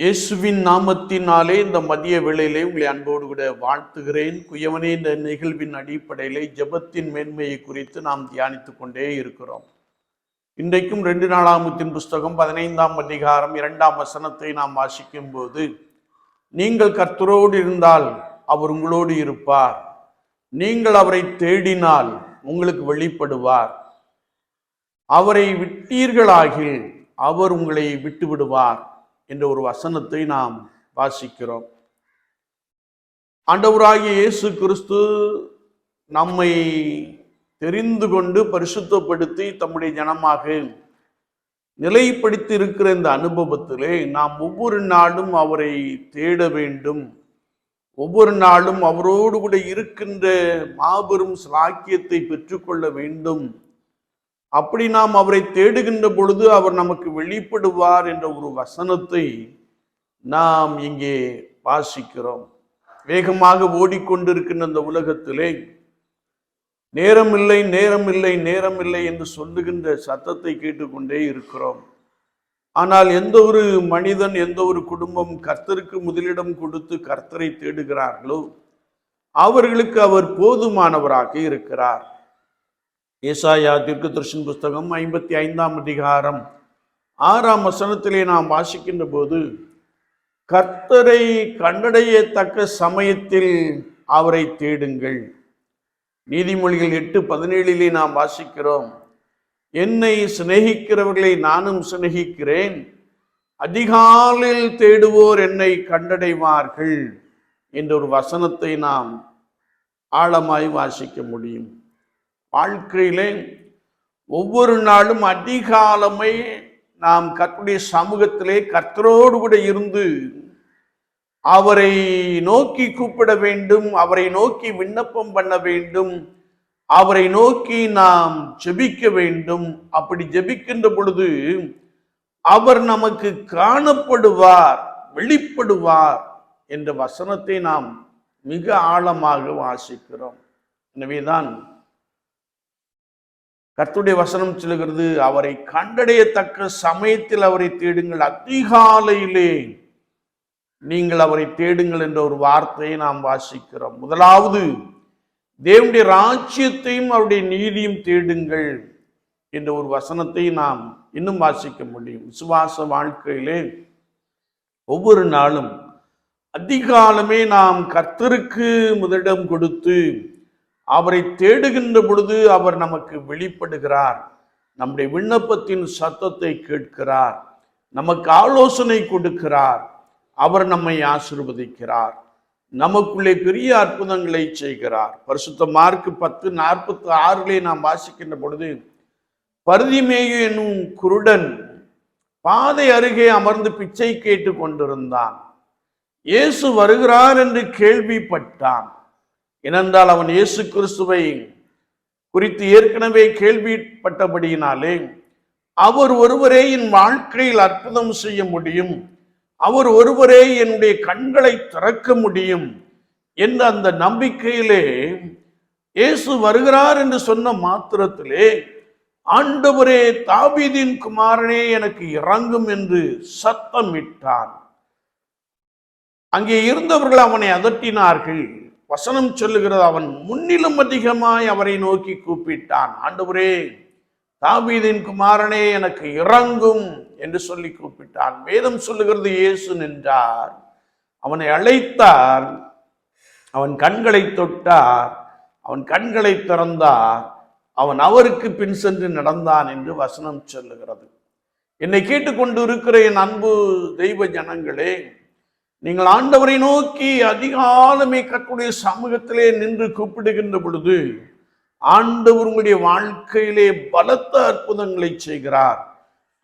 இயேசுவின் நாமத்தினாலே இந்த மதிய வேளையிலே உங்களை அன்போடு கூட வாழ்த்துகிறேன். குயவனே இந்த நிகழ்வின் அடிப்படையிலே ஜெபத்தின் மேன்மையை குறித்து நாம் தியானித்து கொண்டே இருக்கிறோம். இன்றைக்கும் ரெண்டு நாளாமத்தின் புஸ்தகம் பதினைந்தாம் அதிகாரம் இரண்டாம் வசனத்தை நாம் வாசிக்கும் போது நீங்கள் கர்த்தரோடு இருந்தால் அவர் உங்களோடு இருப்பார். நீங்கள் அவரை தேடினால் உங்களுக்கு வெளிப்படுவார். அவரை விட்டீர்களாகில் அவர் உங்களை விட்டு விடுவார் என்ற ஒரு வசனத்தை நாம் வாசிக்கிறோம். ஆண்டவராகிய இயேசு கிறிஸ்து நம்மை தெரிந்து கொண்டு பரிசுத்தப்படுத்தி தம்முடைய ஜனமாக நிலைப்படுத்தி இருக்கிற இந்த அனுபவத்திலே நாம் ஒவ்வொரு நாளும் அவரை தேட வேண்டும். ஒவ்வொரு நாளும் அவரோடு கூட இருக்கின்ற மாபெரும் சாக்கியத்தை பெற்றுக்கொள்ள வேண்டும். அப்படி நாம் அவரை தேடுகின்ற பொழுது அவர் நமக்கு வெளிப்படுவார் என்ற ஒரு வசனத்தை நாம் இங்கே வாசிக்கிறோம். வேகமாக ஓடிக்கொண்டிருக்கின்ற இந்த உலகத்திலே நேரமில்லை நேரமில்லை நேரமில்லை என்று சொல்லுகின்ற சத்தத்தை கேட்டுக்கொண்டே இருக்கிறோம். ஆனால் எந்த ஒரு மனிதன் எந்த ஒரு குடும்பம் கர்த்தருக்கு முதலிடம் கொடுத்து கர்த்தரை தேடுகிறார்களோ அவர்களுக்கு அவர் போதுமானவராக இருக்கிறார். ஏசாயா தீர்க்கதர்ஷன் புஸ்தகம் ஐம்பத்தி ஐந்தாம் அதிகாரம். ஆறாம் வசனத்திலே நாம் வாசிக்கின்ற போது கர்த்தரை கண்டடையத்தக்க சமயத்தில் அவரை தேடுங்கள். நீதிமொழிகள் எட்டு பதினேழிலே நாம் வாசிக்கிறோம் என்னை சிநேகிக்கிறவர்களை நானும் சிநேகிக்கிறேன். அதிகாலில் தேடுவோர் என்னை கண்டடைவார்கள். என்ற ஒரு வசனத்தை நாம் ஆழமாய் வாசிக்க முடியும். வாழ்க்கையிலே ஒவ்வொரு நாளும் அதிகாலமே நாம் கர்த்தருடைய சமூகத்திலே கர்த்தரோடு கூட இருந்து அவரை நோக்கி கூப்பிட வேண்டும் அவரை நோக்கி விண்ணப்பம் பண்ண வேண்டும் அவரை நோக்கி நாம் ஜெபிக்க வேண்டும். அப்படி ஜெபிக்கின்ற பொழுது அவர் நமக்கு காணப்படுவார் வெளிப்படுவார் என்ற வசனத்தை நாம் மிக ஆழமாக வாசிக்கிறோம். எனவேதான் கர்த்துடைய வசனம் சொல்லுகிறது அவரை கண்டடையத்தக்க சமயத்தில் அவரை தேடுங்கள். அதிகாலையிலே நீங்கள் அவரை தேடுங்கள் என்ற ஒரு வார்த்தையை நாம் வாசிக்கிறோம். முதலாவது தேவனுடைய ராஜ்யத்தையும் அவருடைய நீதியும் தேடுங்கள் என்ற ஒரு வசனத்தை நாம் இன்னும் வாசிக்க முடியும். விசுவாச வாழ்க்கையிலே ஒவ்வொரு நாளும் அதிகாலமே நாம் கர்த்தருக்கு முதலிடம் கொடுத்து அவரை தேடுகின்ற பொழுது அவர் நமக்கு வெளிப்படுகிறார். நம்முடைய விண்ணப்பத்தின் சத்தத்தை கேட்கிறார். நமக்கு ஆலோசனை கொடுக்கிறார். அவர் நம்மை ஆசிர்வதிக்கிறார். நமக்குள்ளே பெரிய அற்புதங்களை செய்கிறார். பரிசுத்த மார்க்கு பத்து நாற்பத்தி ஆறிலே நாம் வாசிக்கின்ற பொழுது பருதிமேயு என்னும் குருடன் பாதை அருகே அமர்ந்து பிச்சை கேட்டு கொண்டிருந்தான் இயேசு வருகிறார் என்று கேள்விப்பட்டான். ஏனென்றால் அவன் இயேசு கிறிஸ்துவை குறித்து ஏற்கனவே கேள்விப்பட்டபடியினாலே அவர் ஒருவரே என் வாழ்க்கையில் அற்புதம் செய்ய முடியும். அவர் ஒருவரே என்னுடைய கண்களை திறக்க முடியும் என்ற அந்த நம்பிக்கையிலே இயேசு வருகிறார் என்று சொன்ன மாத்திரத்திலே ஆண்டவரே தாபீதின் குமாரனே எனக்கு இறங்கும் என்று சத்தமிட்டான். அங்கே இருந்தவர்கள் அவனை அதட்டினார்கள். வசனம் சொல்லுகிறது அவன் முன்னிலும் அதிகமாய் அவரை நோக்கி கூப்பிட்டான். ஆண்டவரே தாவீதின் குமாரனே எனக்கு இறங்கும் என்று சொல்லி கூப்பிட்டான். வேதம் சொல்லுகிறது இயேசு நின்றார். அவனை அழைத்தார். அவன் கண்களை தொட்டார். அவன் கண்களை திறந்தார். அவன் அவருக்கு பின் சென்று நடந்தான் என்று வசனம் சொல்லுகிறது. என்னை கேட்டுக்கொண்டு இருக்கிற என் அன்பு தெய்வ ஜனங்களே நீங்கள் ஆண்டவரை நோக்கி அதிகாலமே கற்றுடைய சமூகத்திலே நின்று கூப்பிடுகின்ற பொழுது ஆண்டவர் உங்களுடைய வாழ்க்கையிலே பலத்த அற்புதங்களை செய்கிறார்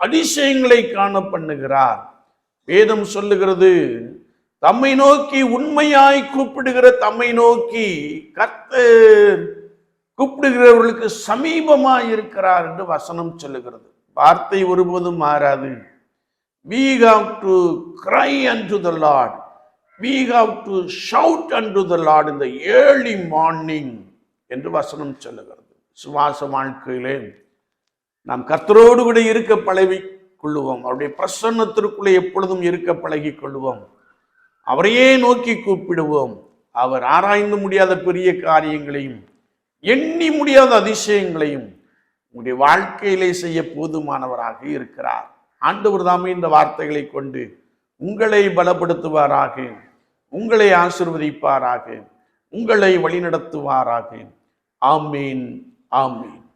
அதிசயங்களை காண பண்ணுகிறார். வேதம் சொல்லுகிறது தம்மை நோக்கி உண்மையாய் கூப்பிடுகிற தம்மை நோக்கி கர்த்தர் கூப்பிடுகிறவர்களுக்கு சமீபமாய் இருக்கிறார் என்று வசனம் சொல்லுகிறது. வார்த்தை ஒருபோதும் மாறாது. We have to cry unto the Lord week of to shout and the Lord in the early morning என்று வசனம் சொல்லுகிறது. சுவாச வாழ்க்கையிலே நாம் கர்த்தரோடு கூட இருக்க பழகி கொள்ளுவோம் அவருடைய பிரசன்னத்திற்குள்ளே எப்பொழுதும் இருக்க பழகி கொள்வோம் அவரையே நோக்கி கூப்பிடுவோம். அவர் ஆராய்ந்து முடியாத பெரிய காரியங்களையும் எண்ணி முடியாத அதிசயங்களையும் உங்களுடைய வாழ்க்கையிலே செய்ய போதுமானவராக இருக்கிறார். ஆண்டவர் தாமே இந்த வார்த்தைகளை கொண்டு உங்களை பலப்படுத்துவாராக உங்களை ஆசிர்வதிப்பாராக உங்களை வழிநடத்துவாராக. ஆமீன் ஆமீன்.